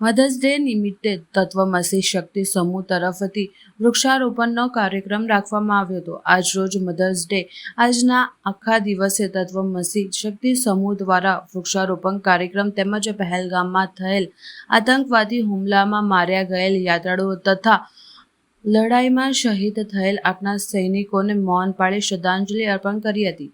Mothers day નિમિત્તે તત્વમસી શક્તિ સમૂહ તરફથી વૃક્ષારોપણનો કાર્યક્રમ રાખવામાં આવ્યો હતો. આજરોજ મધર્સ ડે આજના આખા દિવસે તત્વમસી શક્તિ સમૂહ દ્વારા વૃક્ષારોપણ કાર્યક્રમ તેમજ પહેલગામમાં થયેલ આતંકવાદી હુમલામાં માર્યા ગયેલ યાત્રાળુઓ તથા લડાઈમાં શહીદ થયેલ આપણા સૈનિકોને મૌન પાળી શ્રદ્ધાંજલિ અર્પણ કરી હતી.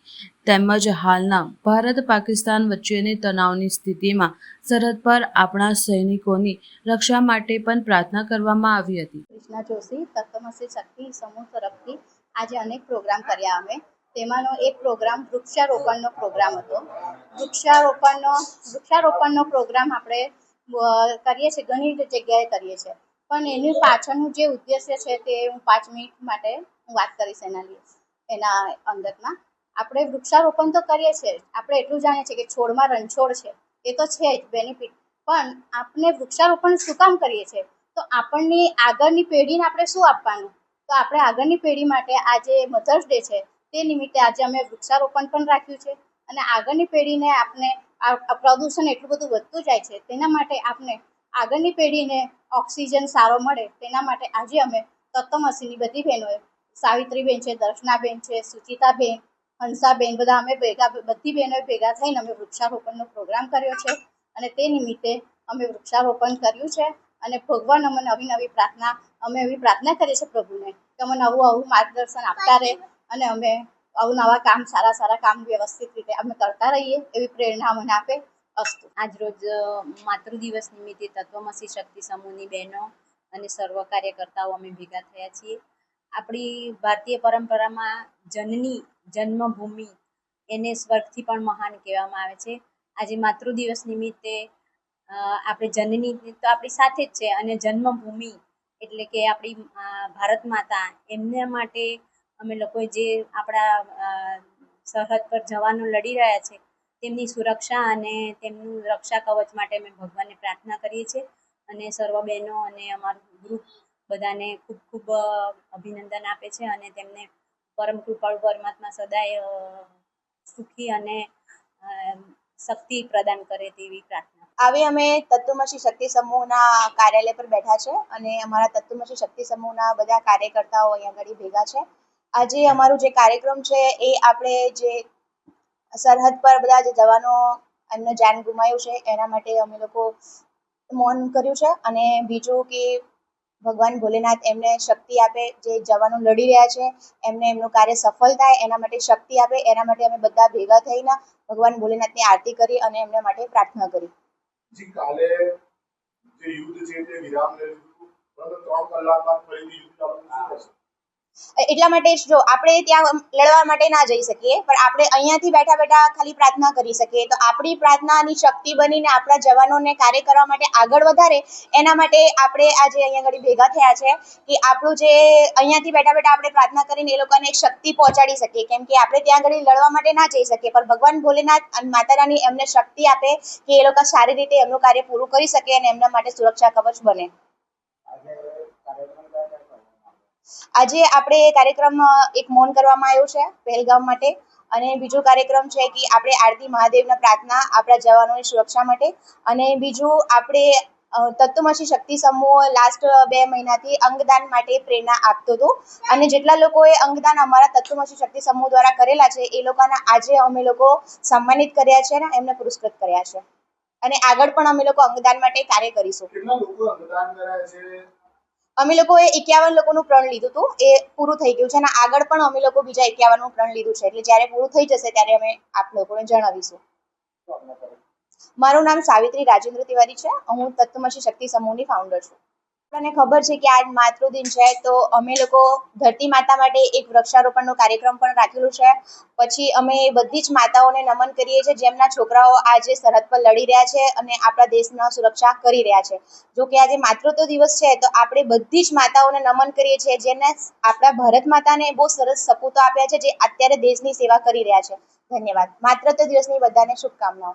તેમજ હાલના ભારત પાકિસ્તાન વચ્ચેની તણાવની સ્થિતિમાં સરહદ પર આપણા સૈનિકોની રક્ષા માટે પણ પ્રાર્થના કરવામાં આવી હતી. કૃષ્ણા જોશી, તત્વમસી શક્તિ, સમૂહ તરફથી આજે અનેક પ્રોગ્રામ કર્યા અમે. તેમાંનો એક પ્રોગ્રામ વૃક્ષારોપણનો પ્રોગ્રામ હતો. વૃક્ષારોપણનો વૃક્ષારોપણનો પ્રોગ્રામ આપણે કરીએ છીએ, ઘણી જગ્યાએ કરીએ છીએ. પણ એની પાછળનું જે ઉદ્દેશ્ય છે તે હું પાંચ મિનિટ માટે હું વાત કરીશ એના એના અંદરમાં આપણે વૃક્ષારોપણ તો કરીએ છીએ. આપણે એટલું જાણીએ છીએ કે છોડમાં રણછોડ છે, એ તો છે જ, બેનિફિટ. પણ આપણે વૃક્ષારોપણ શું કામ કરીએ છીએ? તો આપણને આગળની પેઢીને આપણે શું આપવાનું? તો આપણે આગળની પેઢી માટે આજે મધર્સ ડે છે, તે નિમિત્તે આજે અમે વૃક્ષારોપણ પણ રાખ્યું છે. અને આગળની પેઢીને આપણે આ પ્રદૂષણ એટલું બધું વધતું જાય છે, તેના માટે આપણે આગળની પેઢીને ઓક્સિજન સારો મળે તેના માટે આજે અમે તત્વમસીની બધી બહેનોએ, સાવિત્રીબેન છે, દર્શનાબેન છે, સુચિતાબેન, હંસાબેન, બધા અમે ભેગા, બધી બહેનોએ ભેગા થઈને અમે વૃક્ષારોપણનો પ્રોગ્રામ કર્યો છે અને તે નિમિત્તે અમે વૃક્ષારોપણ કર્યું છે અને ભગવાન અમે નવી નવી પ્રાર્થના, અમે એવી પ્રાર્થના કરીએ છીએ પ્રભુને કે અમે નવું આવું માર્ગદર્શન આપતા રહે અને અમે આવું નવા કામ, સારા સારા કામ વ્યવસ્થિત રીતે અમે કરતા રહીએ એવી પ્રેરણા મને આપે અસ્તુ. આજરોજ માતૃદિવસ નિમિત્તે તત્વમસી શક્તિ સમૂહની બહેનો અને સર્વ કાર્યકર્તાઓ અમે ભેગા થયા છીએ. આપણી ભારતીય પરંપરામાં જનની જન્મભૂમિ એને સ્વર્ગથી પણ મહાન કહેવામાં આવે છે. આજે માતૃદિવસ નિમિત્તે આપણે જનની તો આપણી સાથે જ છે અને જન્મભૂમિ એટલે કે આપણી ભારત માતા એમના માટે અમે લોકોએ જે આપણા સરહદ પર જવાનો લડી રહ્યા છે તેમની સુરક્ષા અને તેમનું રક્ષા કવચ માટે અમે ભગવાનને પ્રાર્થના કરીએ છીએ. અને સર્વ બહેનો અને અમારું ગ્રુપ બધાને ખૂબ ખૂબ અભિનંદન આપે છે અને તેમને પરમ કૃપાળુ પરમાત્મા સદાય સુખી અને શક્તિ પ્રદાન કરે તેવી પ્રાર્થના આવી અમે તત્વમસી શક્તિ સમૂહના કાર્યાલય પર બેઠા છે અને અમારા તત્વમસી શક્તિ સમૂહના બધા કાર્યકર્તાઓ અહીંયા આગળ ભેગા છે. આજે અમારું જે કાર્યક્રમ છે એ આપણે જે સરહદ પર બધા જે જવાનો એમને જાન ગુમાયું છે, એના માટે અમે લોકો મૌન કર્યું છે. અને બીજું કે ભગવાન ભોલેનાથ એમને શક્તિ આપે, જે જવાનો લડી રહ્યા છે, એમને એમનું કાર્ય સફળ થાય, એના માટે શક્તિ આપે, એના માટે અમે બધા ભેગા થઈને ભગવાન ભોલેનાથની આરતી કરી અને એમના માટે પ્રાર્થના કરી. જી, કાલે જે યુદ્ધ છે તે વિરામ લેવું પરંતુ ત્રણ કલાક બાદ ફરીથી યુદ્ધ ચાલુ થશે. એટલા માટે જ આપણે ત્યાં લડવા માટે ના જઈ શકીએ, પણ આપણે અહીંયાથી બેઠા બેઠા ખાલી પ્રાર્થના કરી શકીએ, તો આપણી પ્રાર્થનાની શક્તિ બનીને આપણા જવાનોને કાર્ય કરવા માટે આગળ વધારે, એના માટે આપણે આજે અહીંયા આગળ ભેગા થયા છે કે આપણું જે અહીંયાથી બેઠા બેઠા આપણે પ્રાર્થના કરીને એ લોકોને એક શક્તિ પહોંચાડી શકીએ, કેમ કે આપણે ત્યાં આગળ લડવા માટે ના જઈ શકીએ, પણ ભગવાન ભોલેનાથ અને માતા રાની એમને શક્તિ આપે કે એ લોકો સારી રીતે એમનું કાર્ય પૂરું કરી શકે અને એમના માટે સુરક્ષા કવચ બને. આજે આપણે કાર્યક્રમ એક મૌન કરવામાં આવ્યો છે પહેલગામ માટે. અને બીજો કાર્યક્રમ છે કે આપણે આરતી મહાદેવના પ્રાર્થના આપણા જવાનોની સુરક્ષા માટે. અને બીજું આપણે તત્વમસી શક્તિ સમૂહ લાસ્ટ બે મહિનાથી અંગદાન માટે પ્રેરણા આપતો હતો. અને જેટલા લોકોએ અંગદાન અમારા તત્વમસી શક્તિ સમૂહ દ્વારા કરેલા છે, એ લોકોના આજે અમે લોકો સન્માનિત કર્યા છે અને એમને પુરસ્કૃત કર્યા છે. અને આગળ પણ અમે લોકો અંગદાન માટે કાર્ય કરીશું. કેટલા લોકો અંગદાન કર્યા છે? અમે લોકોએ એકાવન લોકોનું પ્રણ લીધું હતું. એ પૂરું થઈ ગયું છે અને આગળ પણ અમે લોકો બીજા એકાવનનું પ્રણ લીધું છે. એટલે જ્યારે પૂરું થઈ જશે ત્યારે અમે આપ લોકોને જણાવીશું. મારું નામ સાવિત્રી રાજેન્દ્ર તિવારી છે. હું તત્વમસી શક્તિ સમૂહની ફાઉન્ડર છું. આપણને ખબર છે કે આજ માતૃદિન છે, તો અમે લોકો ધરતી માતા માટે એક વૃક્ષારોપણનો કાર્યક્રમ પણ રાખેલું છે. પછી અમે બધી જ માતાઓને નમન કરીએ છીએ, જેમના છોકરાઓ આજે સરહદ પર લડી રહ્યા છે અને આપણા દેશના સુરક્ષા કરી રહ્યા છે. જો કે આજે માતૃત્વ દિવસ છે, તો આપણે બધી જ માતાઓને નમન કરીએ છીએ, જેને આપણા ભારત માતાને બહુ સરસ સપૂતો આપ્યા છે, જે અત્યારે દેશની સેવા કરી રહ્યા છે. ધન્યવાદ. માતૃત્વ દિવસની બધાને શુભકામનાઓ.